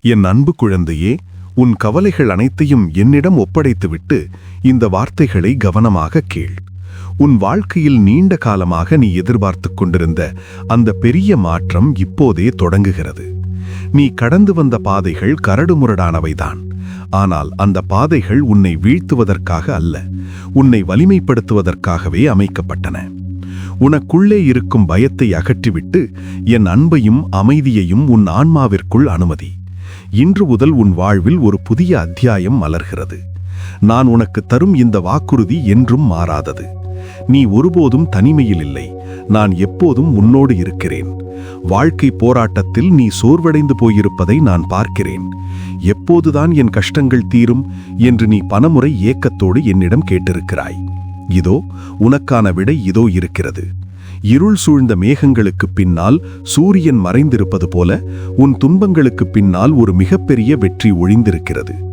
என் அன்பு குழந்தையே உன் கவலைகள் அனைத்தையும் என்னிடம் ஒப்படைத்துவிட்டு இந்த வார்த்தைகளை கவனமாக கேள். உன் வாழ்க்கையில் நீண்ட காலமாக நீ எதிர்பார்த்துக் கொண்டிருந்த அந்த பெரிய மாற்றம் இப்போதே தொடங்குகிறது. நீ கடந்து வந்த பாதைகள் கரடுமுரடானவைதான் ஆனால் அந்த பாதைகள் உன்னை வீழ்த்துவதற்காக அல்ல உன்னை வலிமைப்படுத்துவதற்காகவே அமைக்கப்பட்டன. உனக்குள்ளே இருக்கும் பயத்தை அகற்றிவிட்டு என் அன்பையும் அமைதியையும் உன் ஆன்மாவிற்குள் அனுமதி. இன்று முதல் உன் வாழ்வில் ஒரு புதிய அத்தியாயம் மலர்கிறது. நான் உனக்கு தரும் இந்த வாக்குறுதி என்றும் மாறாதது. நீ ஒருபோதும் தனிமையில் இல்லை. நான் எப்போதும் உன்னோடு இருக்கிறேன். வாழ்க்கை போராட்டத்தில் நீ சோர்வடைந்து போயிருப்பதை நான் பார்க்கிறேன். எப்போதுதான் என் கஷ்டங்கள் தீரும் என்று நீ பணமுறை ஏக்கத்தோடு என்னிடம் கேட்டிருக்கிறாய். இதோ உனக்கான விடை இதோ இருக்கிறது. இருள் சூழ்ந்த மேகங்களுக்கு பின்னால் சூரியன் மறைந்திருப்பது போல உன் துன்பங்களுக்கு பின்னால் ஒரு மிகப்பெரிய வெற்றி ஒழிந்திருக்கிறது.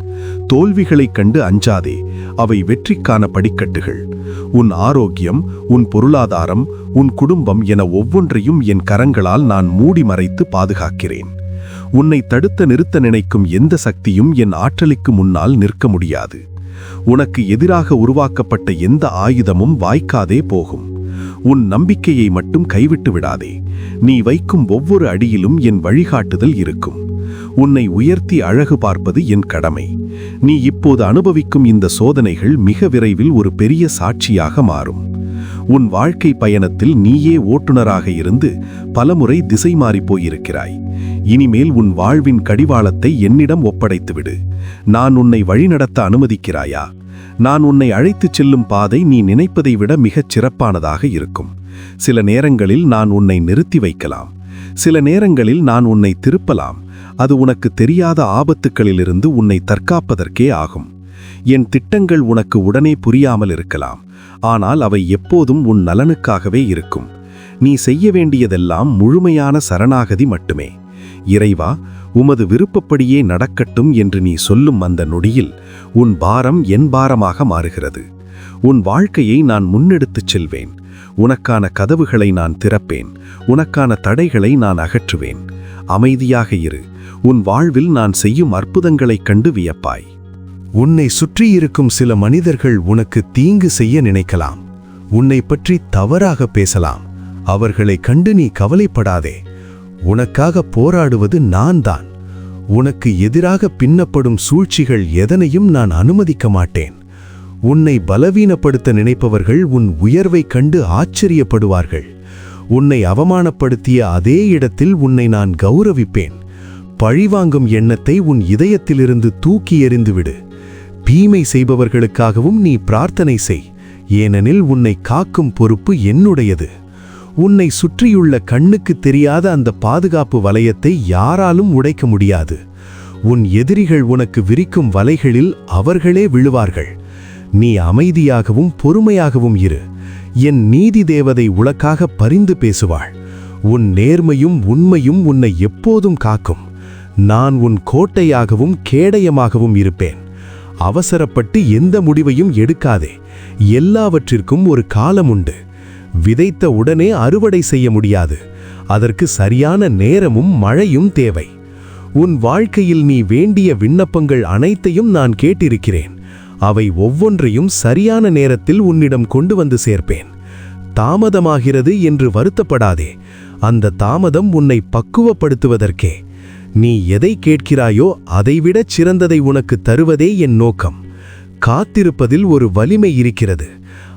தோல்விகளைக் கண்டு அஞ்சாதே அவை வெற்றிக்கான படிக்கட்டுகள் உன் ஆரோக்கியம் உன் பொருளாதாரம் உன் குடும்பம் என ஒவ்வொன்றையும் என் கரங்களால் நான் மூடி மறைத்து பாதுகாக்கிறேன். உன்னை தடுத்த நிறுத்த நினைக்கும் எந்த சக்தியும் என் ஆற்றலுக்கு முன்னால் நிற்க முடியாது. உனக்கு எதிராக உருவாக்கப்பட்ட எந்த ஆயுதமும் வாய்க்காதே போகும். உன் நம்பிக்கையை மட்டும் கைவிட்டு விடாதே. நீ வைக்கும் ஒவ்வொரு அடியிலும் என் வழிகாட்டுதல் இருக்கும். உன்னை உயர்த்தி அழகு பார்ப்பது என் கடமை. நீ இப்போது அனுபவிக்கும் இந்த சோதனைகள் மிக விரைவில் ஒரு பெரிய சாட்சியாக மாறும். உன் வாழ்க்கை பயணத்தில் நீயே ஓட்டுநராக இருந்து பலமுறை திசை போயிருக்கிறாய். இனிமேல் உன் வாழ்வின் கடிவாளத்தை என்னிடம் ஒப்படைத்துவிடு. நான் உன்னை வழிநடத்த அனுமதிக்கிறாயா? நான் உன்னை அழைத்துச் செல்லும் பாதை நீ நினைப்பதை விட மிகச் சிறப்பானதாக இருக்கும். சில நேரங்களில் நான் உன்னை நிறுத்தி வைக்கலாம். சில நேரங்களில் நான் உன்னை திருப்பலாம். அது உனக்கு தெரியாத ஆபத்துக்களிலிருந்து உன்னை தற்காப்பதற்கே ஆகும். என் திட்டங்கள் உனக்கு உடனே புரியாமல் இருக்கலாம். ஆனால் அவை எப்போதும் உன் நலனுக்காகவே இருக்கும். நீ செய்ய வேண்டியதெல்லாம் முழுமையான சரணாகதி மட்டுமே. இறைவா உமது விருப்பப்படியே நடக்கட்டும் என்று நீ சொல்லும் அந்த நொடியில் உன் பாரம் என் பாரமாக மாறுகிறது. உன் வாழ்க்கையை நான் முன்னெடுத்துச் செல்வேன். உனக்கான கதவுகளை நான் திறப்பேன். உனக்கான தடைகளை நான் அகற்றுவேன். அமைதியாக இரு. உன் வாழ்வில் நான் செய்யும் அற்புதங்களைக் கண்டு வியப்பாய். உன்னை சுற்றியிருக்கும் சில மனிதர்கள் உனக்கு தீங்கு செய்ய நினைக்கலாம். உன்னை பற்றி தவறாக பேசலாம். அவர்களை கண்டு நீ கவலைப்படாதே. உனக்காக போராடுவது நான் தான் உனக்கு எதிராக பின்னப்படும் சூழ்ச்சிகள் எதனையும் நான் அனுமதிக்க மாட்டேன். உன்னை பலவீனப்படுத்த நினைப்பவர்கள் உன் உயர்வைக் கண்டு ஆச்சரியப்படுவார்கள். உன்னை அவமானப்படுத்திய அதே இடத்தில் உன்னை நான் கௌரவிப்பேன். பழிவாங்கும் எண்ணத்தை உன் இதயத்திலிருந்து தூக்கி எறிந்துவிடு. தீமை செய்பவர்களுக்காகவும் நீ பிரார்த்தனை செய். ஏனெனில் உன்னை காக்கும் பொறுப்பு என்னுடையது. உன்னை சுற்றியுள்ள கண்ணுக்கு தெரியாத அந்த பாதுகாப்பு வலயத்தை யாராலும் உடைக்க முடியாது. உன் எதிரிகள் உனக்கு விரிக்கும் வலைகளில் அவர்களே விழுவார்கள். நீ அமைதியாகவும் பொறுமையாகவும் இரு. என் நீதி தேவதை உனக்காக பரிந்து பேசுவாள். உன் நேர்மையும் உண்மையும் உன்னை எப்போதும் காக்கும். நான் உன் கோட்டையாகவும் கேடயமாகவும் இருப்பேன். அவசரப்பட்டு எந்த முடிவையும் எடுக்காதே. எல்லாவற்றிற்கும் ஒரு காலம் உண்டு விதைத்த உடனே அறுவடை செய்ய முடியாது. அதற்கு சரியான நேரமும் மழையும் தேவை. உன் வாழ்க்கையில் நீ வேண்டிய விண்ணப்பங்கள் அனைத்தையும் நான் கேட்டிருக்கிறேன். அவை ஒவ்வொன்றையும் சரியான நேரத்தில் உன்னிடம் கொண்டு வந்து சேர்ப்பேன். தாமதமாகிறது என்று வருத்தப்படாதே. அந்த தாமதம் உன்னை பக்குவப்படுத்துவதற்கே. நீ எதை கேட்கிறாயோ அதைவிடச் சிறந்ததை உனக்கு தருவதே என் நோக்கம். காத்திருப்பதில் ஒரு வலிமை இருக்கிறது.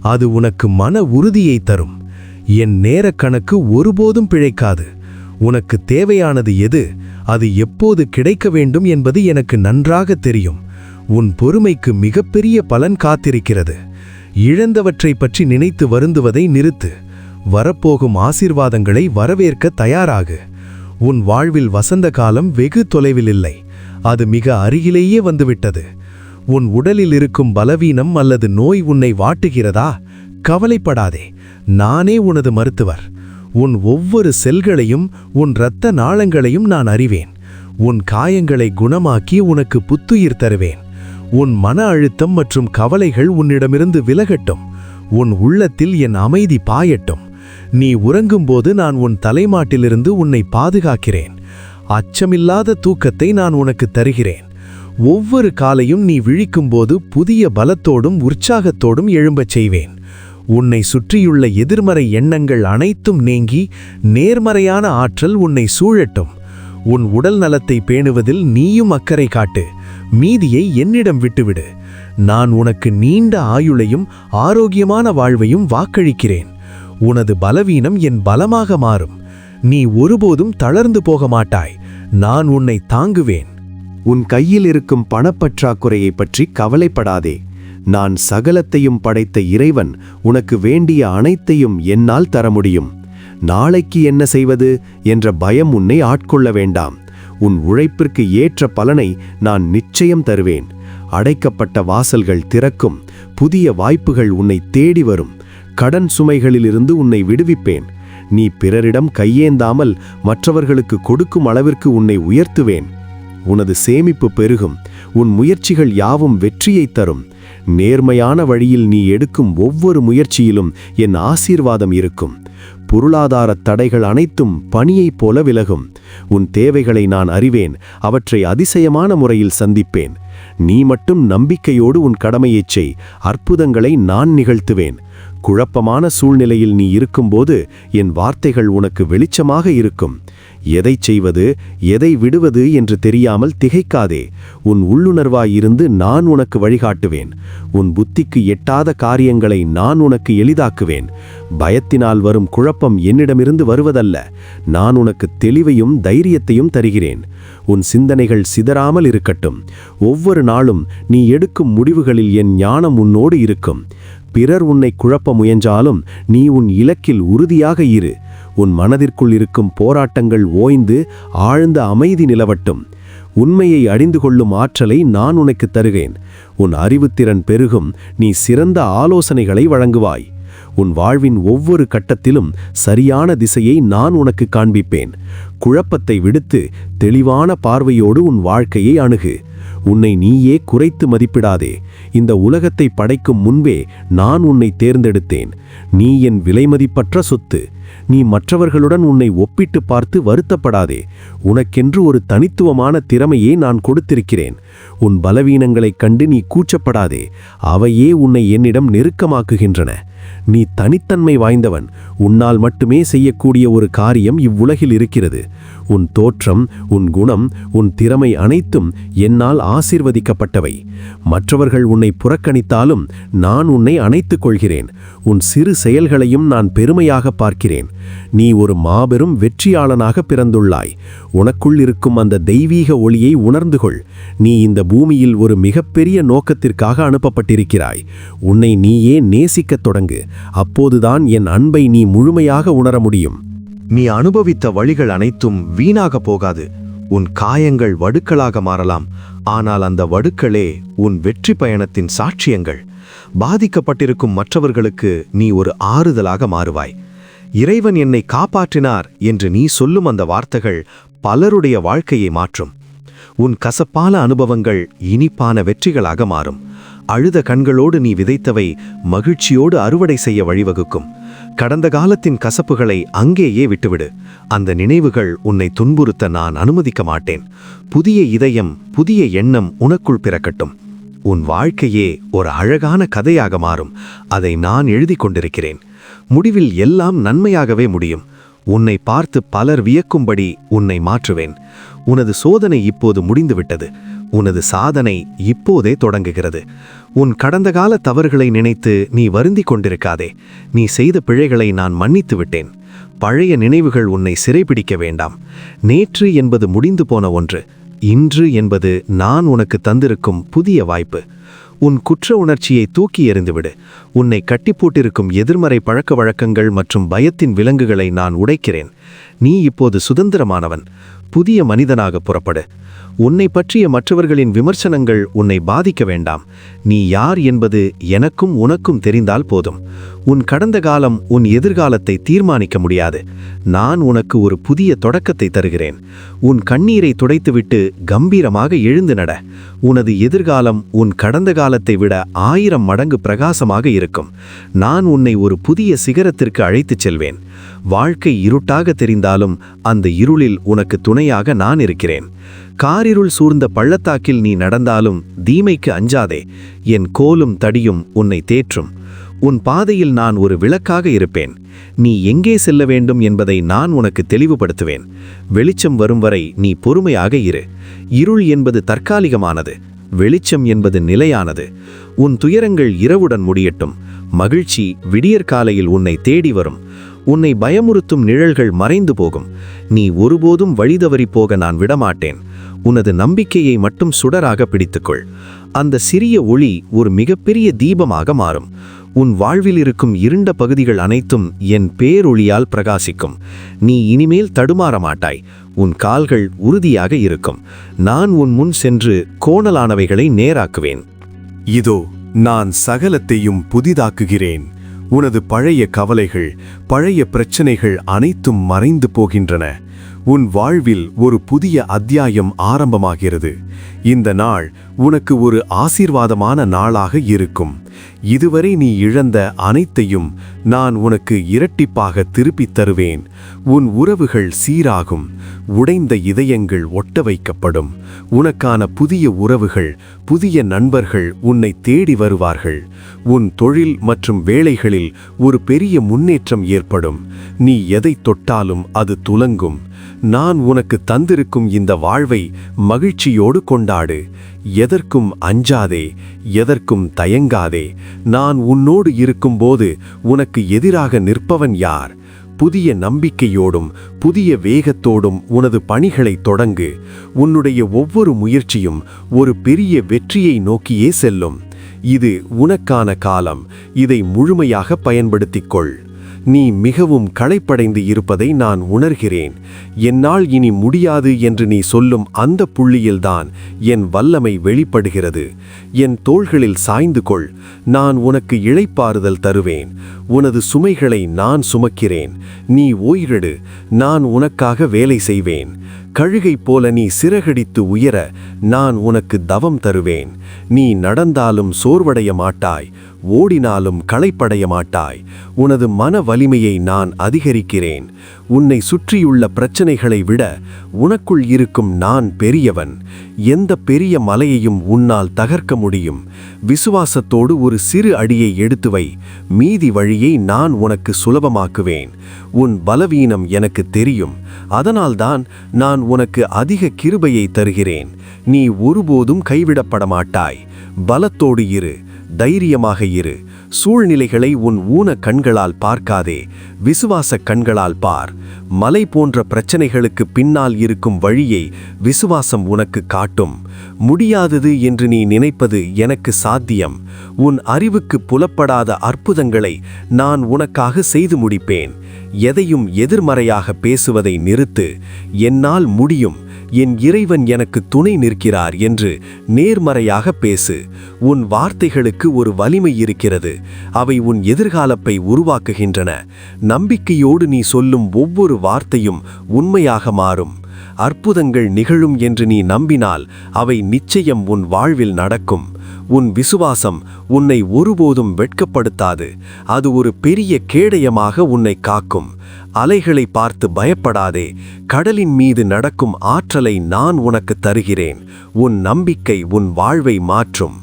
அது உனக்கு மன உறுதியை தரும். என் நேரக்கணக்கு ஒருபோதும் பிழைக்காது. உனக்கு தேவையானது எது? அது எப்போது கிடைக்க வேண்டும் என்பது எனக்கு நன்றாக தெரியும். உன் பொறுமைக்கு மிகப்பெரிய பலன் காத்திருக்கிறது. இழந்தவற்றை பற்றி நினைத்து வருந்துவதை நிறுத்து. வரப்போகும் ஆசீர்வாதங்களை வரவேற்க தயாராகு. உன் வாழ்வில் வசந்த காலம் வெகு தொலைவில் இல்லை. அது மிக அருகிலேயே வந்துவிட்டது. உன் உடலில் இருக்கும் பலவீனம் அல்லது நோய் உன்னை வாட்டுகிறதா? கவலைப்படாதே. நானே உனது மருத்துவர். உன் ஒவ்வொரு செல்களையும் உன் இரத்த நாளங்களையும் நான் அறிவேன். உன் காயங்களை குணமாக்கி உனக்கு புத்துயிர் தருவேன். உன் மன அழுத்தம் மற்றும் கவலைகள் உன்னிடமிருந்து விலகட்டும். உன் உள்ளத்தில் என் அமைதி பாயட்டும். நீ உறங்கும்போது நான் உன் தலைமாட்டிலிருந்து உன்னை பாதுகாக்கிறேன். அச்சமில்லாத தூக்கத்தை நான் உனக்கு தருகிறேன். ஒவ்வொரு காலையும் நீ விழிக்கும்போது புதிய பலத்தோடும் உற்சாகத்தோடும் எழும்பச் செய்வேன். உன்னை சுற்றியுள்ள எதிர்மறை எண்ணங்கள் அனைத்தும் நீங்கி நேர்மறையான ஆற்றல் உன்னை சூழட்டும். உன் உடல் நலத்தை பேணுவதில் நீயும் அக்கறை காட்டு. மீதியை என்னிடம் விட்டுவிடு. நான் உனக்கு நீண்ட ஆயுளையும் ஆரோக்கியமான வாழ்வையும் வாக்களிக்கிறேன். உனது பலவீனம் என் பலமாக மாறும். நீ ஒருபோதும் தளர்ந்து போக மாட்டாய். நான் உன்னை தாங்குவேன். உன் கையில் இருக்கும் பணப்பற்றாக்குறையை பற்றி கவலைப்படாதே. நான் சகலத்தையும் படைத்த இறைவன் உனக்கு வேண்டிய அனைத்தையும் என்னால் தர முடியும். நாளைக்கு என்ன செய்வது என்ற பயம் உன்னை ஆட்கொள்ள வேண்டாம். உன் உழைப்பிற்கு ஏற்ற பலனை நான் நிச்சயம் தருவேன். அடைக்கப்பட்ட வாசல்கள் திறக்கும் புதிய வாய்ப்புகள் உன்னை தேடி வரும். கடன் சுமைகளிலிருந்து உன்னை விடுவிப்பேன். நீ பிறரிடம் கையேந்தாமல் மற்றவர்களுக்கு கொடுக்கும் அளவிற்கு உன்னை உயர்த்துவேன். உனது சேமிப்பு பெருகும். உன் முயற்சிகள் யாவும் வெற்றியைத் தரும். நேர்மையான வழியில் நீ எடுக்கும் ஒவ்வொரு முயற்சியிலும் என் ஆசீர்வாதம் இருக்கும். பொருளாதார தடைகள் அனைத்தும் பணியைப் போல விலகும். உன் தேவைகளை நான் அறிவேன். அவற்றை அதிசயமான முறையில் சந்திப்பேன். நீ மட்டும் நம்பிக்கையோடு உன் கடமையைச் செய். அற்புதங்களை நான் நிகழ்த்துவேன். குழப்பமான சூழ்நிலையில் நீ இருக்கும்போது என் வார்த்தைகள் உனக்கு வெளிச்சமாக இருக்கும். எதை செய்வது எதை விடுவது என்று தெரியாமல் திகைக்காதே. உன் உள்ளுணர்வாயிருந்து நான் உனக்கு வழிகாட்டுவேன். உன் புத்திக்கு எட்டாத காரியங்களை நான் உனக்கு எளிதாக்குவேன். பயத்தினால் வரும் குழப்பம் என்னிடமிருந்து வருவதல்ல. நான் உனக்கு தெளிவையும் தைரியத்தையும் தருகிறேன். உன் சிந்தனைகள் சிதறாமல் இருக்கட்டும். ஒவ்வொரு நாளும் நீ எடுக்கும் முடிவுகளில் என் ஞானம் உன்னோடு இருக்கும். பிறர் உன்னை குழப்ப முயன்றாலும் நீ உன் இலக்கில் உறுதியாக இரு. உன் மனதிற்குள் இருக்கும் போராட்டங்கள் ஓய்ந்து ஆழ்ந்த அமைதி நிலவட்டும். உண்மையை அறிந்து கொள்ளும் ஆற்றலை நான் உனக்கு தருகேன் உன் அறிவுத்திறன் பெருகும் நீ சிறந்த ஆலோசனைகளை வழங்குவாய். உன் வாழ்வின் ஒவ்வொரு கட்டத்திலும் சரியான திசையை நான் உனக்கு காண்பிப்பேன். குழப்பத்தை விடுத்து தெளிவான பார்வையோடு உன் வாழ்க்கையை அணுகு. உன்னை நீயே குறைத்து மதிப்பிடாதே. இந்த உலகத்தை படைக்கும் முன்பே நான் உன்னை தேர்ந்தெடுத்தேன். நீ என் விலைமதிப்பற்ற சொத்து. நீ மற்றவர்களுடன் உன்னை ஒப்பிட்டு பார்த்து வருத்தப்படாதே. உனக்கென்று ஒரு தனித்துவமான திறமையே நான் கொடுத்திருக்கிறேன். உன் பலவீனங்களைக் கண்டு நீ கூச்சப்படாதே. அவையே உன்னை என்னிடம் நெருக்கமாக்குகின்றன. நீ தனித்தன்மை வாய்ந்தவன். உன்னால் மட்டுமே செய்யக்கூடிய ஒரு காரியம் இவ்வுலகில் இருக்கிறது. உன் தோற்றம் உன் குணம் உன் திறமை அனைத்தும் என்னால் ஆசிர்வதிக்கப்பட்டவை. மற்றவர்கள் உன்னை புறக்கணித்தாலும் நான் உன்னை அணைத்துக் கொள்கிறேன். உன் சிறு செயல்களையும் நான் பெருமையாக பார்க்கிறேன். நீ ஒரு மாபெரும் வெற்றியாளனாக பிறந்துள்ளாய். உனக்குள் இருக்கும் அந்த தெய்வீக ஒளியை உணர்ந்து கொள். நீ இந்த பூமியில் ஒரு மிகப்பெரிய நோக்கத்திற்காக அனுப்பப்பட்டிருக்கிறாய். உன்னை நீயே நேசிக்கத் தொடங்கு அப்போதுதான் என் அன்பை நீ முழுமையாக உணர முடியும். நீ அனுபவித்த வழிகள் அனைத்தும் வீணாக போகாது. உன் காயங்கள் வடுக்களாக மாறலாம். ஆனால் அந்த வடுக்களே உன் வெற்றி பயணத்தின் சாட்சியங்கள். பாதிக்கப்பட்டிருக்கும் மற்றவர்களுக்கு நீ ஒரு ஆறுதலாக மாறுவாய். இறைவன் என்னை காப்பாற்றினார் என்று நீ சொல்லும் அந்த வார்த்தைகள் பலருடைய வாழ்க்கையை மாற்றும். உன் கசப்பான அனுபவங்கள் இனிப்பான வெற்றிகளாக மாறும். அழுத கண்களோடு நீ விதைத்தவை மகிழ்ச்சியோடு அறுவடை செய்ய வழிவகுக்கும். கடந்த காலத்தின் கசப்புகளை அங்கேயே விட்டுவிடு. அந்த நினைவுகள் உன்னை துன்புறுத்த நான் அனுமதிக்க மாட்டேன். புதிய இதயம் புதிய எண்ணம் உனக்குள் பிறக்கட்டும். உன் வாழ்க்கையே ஒரு அழகான கதையாக மாறும். அதை நான் எழுதி கொண்டிருக்கிறேன். முடிவில் எல்லாம் நன்மையாகவே முடியும். உன்னை பார்த்து பலர் வியக்கும்படி உன்னை மாற்றுவேன். உனது சோதனை இப்போது முடிந்துவிட்டது. உனது சாதனை இப்போதே தொடங்குகிறது. உன் கடந்த கால தவறுகளை நினைத்து நீ வருந்திக் கொண்டிருக்காதே. நீ செய்த பிழைகளை நான் மன்னித்து விட்டேன். பழைய நினைவுகள் உன்னை சிறைபிடிக்க வேண்டாம். நேற்று என்பது முடிந்து போன ஒன்று. இன்று என்பது நான் உனக்கு தந்திருக்கும் புதிய வாய்ப்பு. உன் குற்ற உணர்ச்சியை தூக்கி எறிந்துவிடு உன்னை கட்டிப்போட்டிருக்கும் எதிர்மறை பழக்க வழக்கங்கள் மற்றும் பயத்தின் விலங்குகளை நான் உடைக்கிறேன். நீ இப்போது சுதந்திரமானவன். புதிய மனிதனாக புறப்படு. உன்னை பற்றிய மற்றவர்களின் விமர்சனங்கள் உன்னை பாதிக்க வேண்டாம். நீ யார் என்பது எனக்கும் உனக்கும் தெரிந்தால் போதும். உன் கடந்த காலம் உன் எதிர்காலத்தை தீர்மானிக்க முடியாது. நான் உனக்கு ஒரு புதிய தொடக்கத்தை தருகிறேன். உன் கண்ணீரை துடைத்துவிட்டு கம்பீரமாக எழுந்து நட. உனது எதிர்காலம் உன் கடந்த காலத்தை விட ஆயிரம் மடங்கு பிரகாசமாக இருக்கும். நான் உன்னை ஒரு புதிய சிகரத்திற்கு அழைத்துச் செல்வேன். வாழ்க்கை இருட்டாக தெரிந்தாலும் அந்த இருளில் உனக்கு துணையாக நான் இருக்கிறேன். காரிருள் சூழ்ந்த பள்ளத்தாக்கில் நீ நடந்தாலும் தீமைக்கு அஞ்சாதே. என் கோலும் தடியும் உன்னை தேற்றும். உன் பாதையில் நான் ஒரு விளக்காக இருப்பேன். நீ எங்கே செல்ல வேண்டும் என்பதை நான் உனக்கு தெளிவுபடுத்துவேன். வெளிச்சம் வரும் வரை நீ பொறுமையாக இரு. இருள் என்பது தற்காலிகமானது. வெளிச்சம் என்பது நிலையானது. உன் துயரங்கள் இரவுடன் முடியட்டும். மகிழ்ச்சி விடியற்காலையில் உன்னை தேடி வரும். உன்னை பயமுறுத்தும் நிழல்கள் மறைந்து போகும். நீ ஒருபோதும் வழிதவறி போக நான் விடமாட்டேன். உனது நம்பிக்கையை மட்டும் சுடராக பிடித்துக்கொள். அந்த சிறிய ஒளி ஒரு மிகப்பெரிய தீபமாக மாறும். உன் வாழ்வில் இருக்கும் இருண்ட பகுதிகள் அனைத்தும் என் பேரொளியால் பிரகாசிக்கும். நீ இனிமேல் தடுமாற மாட்டாய். உன் கால்கள் உறுதியாக இருக்கும். நான் உன் முன் சென்று கோணலானவைகளை நேராக்குவேன். இதோ நான் சகலத்தையும் புதிதாக்குகிறேன். உனது பழைய கவலைகள் பழைய பிரச்சனைகள் அனைத்தும் மறைந்து போகின்றன. உன் வாழ்வில் ஒரு புதிய அத்தியாயம் ஆரம்பமாகிறது. இந்த நாள் உனக்கு ஒரு ஆசீர்வாதமான நாளாக இருக்கும். இதுவரை நீ இழந்த அனைத்தையும் நான் உனக்கு இரட்டிப்பாக திருப்பித் தருவேன். உன் உறவுகள் சீராகும். உடைந்த இதயங்கள் ஒட்ட வைக்கப்படும். உனக்கான புதிய உறவுகள் புதிய நண்பர்கள் உன்னை தேடி வருவார்கள். உன் தொழில் மற்றும் வேலைகளில் ஒரு பெரிய முன்னேற்றம் ஏற்படும். நீ எதை தொட்டாலும் அது துலங்கும். நான் உனக்கு தந்திருக்கும் இந்த வாழ்வை மகிழ்ச்சியோடு கொண்டாடு. எதற்கும் அஞ்சாதே எதற்கும் தயங்காதே. நான் உன்னோடு இருக்கும்போது உனக்கு எதிராக நிற்பவன் யார்? புதிய நம்பிக்கையோடும் புதிய வேகத்தோடும் உனது பணிகளை தொடங்கு. உன்னுடைய ஒவ்வொரு முயற்சியும் ஒரு பெரிய வெற்றியை நோக்கியே செல்லும். இது உனக்கான காலம். இதை முழுமையாக பயன்படுத்திக் கொள். நீ மிகவும் களைப்படைந்து இருப்பதை நான் உணர்கிறேன். என்னால் இனி முடியாது என்று நீ சொல்லும் அந்த புள்ளியில்தான் என் வல்லமை வெளிப்படுகிறது. என் தோள்களில் சாய்ந்து கொள். நான் உனக்கு இழைப்பாறுதல் தருவேன். உனது சுமைகளை நான் சுமக்கிறேன். நீ ஓய்ரெடு நான் உனக்காக வேலை செய்வேன். கழுகை போல நீ சிறகடித்து உயர நான் உனக்கு தவம் தருவேன். நீ நடந்தாலும் சோர்வடைய மாட்டாய். ஓடினாலும் களைப்படைய மாட்டாய். உனது மன வலிமையை நான் அதிகரிக்கிறேன். உன்னை சுற்றியுள்ள பிரச்சனைகளை விட உனக்குள் இருக்கும் நான் பெரியவன். எந்த பெரிய மலையையும் உன்னால் தகர்க்க முடியும். விசுவாசத்தோடு ஒரு சிறு அடியை எடுத்து வை. மீதி வழியை நான் உனக்கு சுலபமாக்குவேன். உன் பலவீனம் எனக்கு தெரியும். அதனால்தான் நான் உனக்கு அதிக கிருபையை தருகிறேன். நீ ஒருபோதும் கைவிடப்பட மாட்டாய் பலத்தோடு இரு. தைரியமாக இரு. சூழ்நிலைகளை உன் ஊன கண்களால் பார்க்காதே. விசுவாச கண்களால் பார். மலை போன்ற பிரச்சனைகளுக்கு பின்னால் இருக்கும் வழியை விசுவாசம் உனக்கு காட்டும். முடியாதது என்று நீ நினைப்பது எனக்கு சாத்தியம். உன் அறிவுக்கு புலப்படாத அற்புதங்களை நான் உனக்காக செய்து முடிப்பேன். எதையும் எதிர்மறையாக பேசுவதை நிறுத்து. என்னால் முடியும். என் இறைவன் எனக்கு துணை நிற்கிறார் என்று நேர்மறையாக பேசு. உன் வார்த்தைகளுக்கு ஒரு வலிமை இருக்கிறது. அவை உன் எதிர்காலப்பை உருவாக்குகின்றன. நம்பிக்கையோடு நீ சொல்லும் ஒவ்வொரு வார்த்தையும் உண்மையாக மாறும். அற்புதங்கள் நிகழும் என்று நீ நம்பினால் அவை நிச்சயம் உன் வாழ்வில் நடக்கும். உன் விசுவாசம் உன்னை ஒருபோதும் வெட்கப்படுத்தாது. அது ஒரு பெரிய கேடயமாக உன்னை காக்கும். அலைகளை பார்த்து பயப்படாதே. கடலின் மீது நடக்கும் ஆற்றலை நான் உனக்கு தருகிறேன். உன் நம்பிக்கை உன் வாழ்வை மாற்றும்.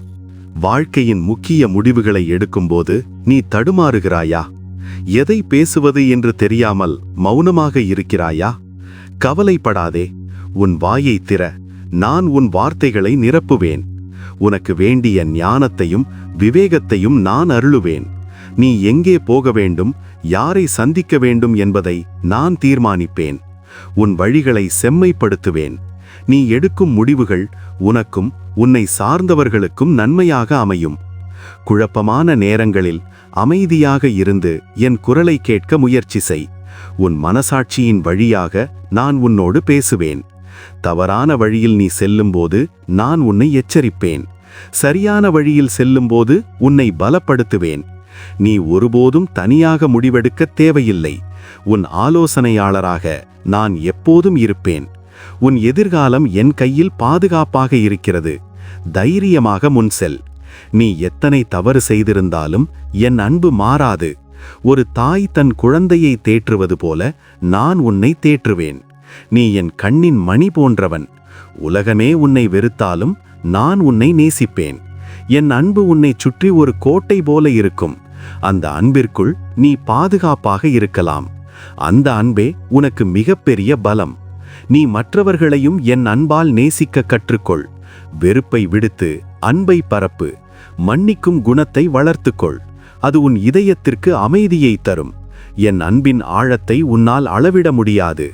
வாழ்க்கையின் முக்கிய முடிவுகளை எடுக்கும்போது நீ தடுமாறுகிறாயா? எதை பேசுவது என்று தெரியாமல் மௌனமாக இருக்கிறாயா? கவலைப்படாதே. உன் வாயை திற. நான் உன் வார்த்தைகளை நிரப்புவேன். உனக்கு வேண்டிய ஞானத்தையும் விவேகத்தையும் நான் அருளுவேன். நீ எங்கே போக வேண்டும்? யாரை சந்திக்க வேண்டும் என்பதை நான் தீர்மானிப்பேன். உன் வழிகளை செம்மைப்படுத்துவேன். நீ எடுக்கும் முடிவுகள் உனக்கும் உன்னை சார்ந்தவர்களுக்கும் நன்மையாக அமையும். குழப்பமான நேரங்களில் அமைதியாக இருந்து என் குரலை கேட்க முயற்சி செய். உன் மனசாட்சியின் வழியாக நான் உன்னோடு பேசுவேன். தவறான வழியில் நீ செல்லும்போது நான் உன்னை எச்சரிப்பேன். சரியான வழியில் செல்லும்போது உன்னை பலப்படுத்துவேன். நீ ஒருபோதும் தனியாக முடிவெடுக்க தேவையில்லை. உன் ஆலோசனையாளராக நான் எப்போதும் இருப்பேன். உன் எதிர்காலம் என் கையில் பாதுகாப்பாக இருக்கிறது. தைரியமாக முன் செல். நீ எத்தனை தவறு செய்திருந்தாலும் என் அன்பு மாறாது. ஒரு தாய் தன் குழந்தையை தேற்றுவது போல நான் உன்னை தேற்றுவேன். நீ என் கண்ணின் மணி போன்றவன். உலகமே உன்னை வெறுத்தாலும் நான் உன்னை நேசிப்பேன். என் அன்பு உன்னை சுற்றி ஒரு கோட்டை போல இருக்கும். அந்த அன்பிற்குள் நீ பாதுகாப்பாக இருக்கலாம். அந்த அன்பே உனக்கு மிகப்பெரிய பலம். நீ மற்றவர்களையும் என் அன்பால் நேசிக்க கற்றுக்கொள். வெறுப்பை விடுத்து அன்பை பரப்பு. மன்னிக்கும் குணத்தை வளர்த்துக்கொள். அது உன் இதயத்திற்கு அமைதியை தரும். என் அன்பின் ஆழத்தை உன்னால் அளவிட முடியாது.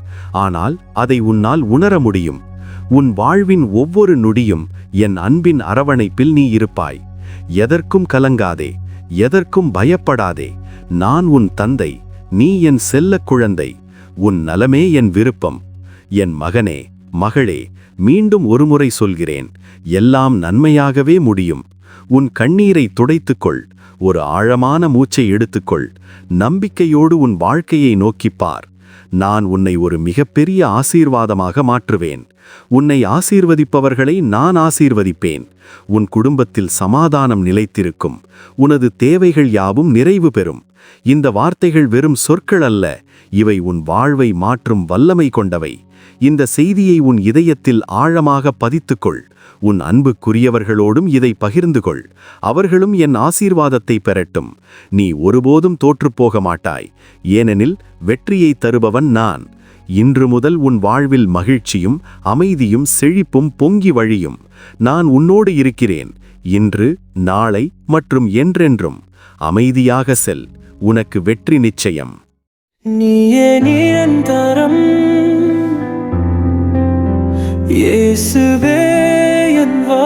ஆனால் அதை உன்னால் உணர முடியும். உன் வாழ்வின் ஒவ்வொரு நொடியும் என் அன்பின் அரவணைப்பில் நீ இருப்பாய். எதற்கும் கலங்காதே. எதற்கும் பயப்படாதே. நான் உன் தந்தை நீ என் செல்லக் குழந்தை உன் நலமே என் விருப்பம். என் மகனே மகளே மீண்டும் ஒருமுறை சொல்கிறேன் எல்லாம் நன்மையாகவே முடியும். உன் கண்ணீரை துடைத்துக்கொள் ஒரு ஆழமான மூச்சை எடுத்துக்கொள் நம்பிக்கையோடு உன் வாழ்க்கையை நோக்கிப் பார். நான் உன்னை ஒரு மிகப்பெரிய ஆசீர்வாதமாக மாற்றுவேன். உன்னை ஆசீர்வதிப்பவர்களை நான் ஆசீர்வதிப்பேன். உன் குடும்பத்தில் சமாதானம் நிலைத்திருக்கும். உனது தேவைகள் யாவும் நிறைவு பெறும். இந்த வார்த்தைகள் வெறும் சொற்கள் அல்ல இவை உன் வாழ்வை மாற்றும் வல்லமை கொண்டவை. இந்த செய்தியை உன் இதயத்தில் ஆழமாக பதித்துக்கொள். உன் அன்புக்குரியவர்களோடும் இதை பகிர்ந்து கொள் அவர்களும் என் ஆசீர்வாதத்தை பெறட்டும். நீ ஒருபோதும் தோற்றுப்போக மாட்டாய். ஏனெனில் வெற்றியை தருபவன் நான். இன்று முதல் உன் வாழ்வில் மகிழ்ச்சியும் அமைதியும் செழிப்பும் பொங்கி வழியும். நான் உன்னோடு இருக்கிறேன். இன்று நாளை மற்றும் என்றென்றும். அமைதியாக செல். உனக்கு வெற்றி நிச்சயம். நீயே நிரந்தரம். இயேசுவே என் வா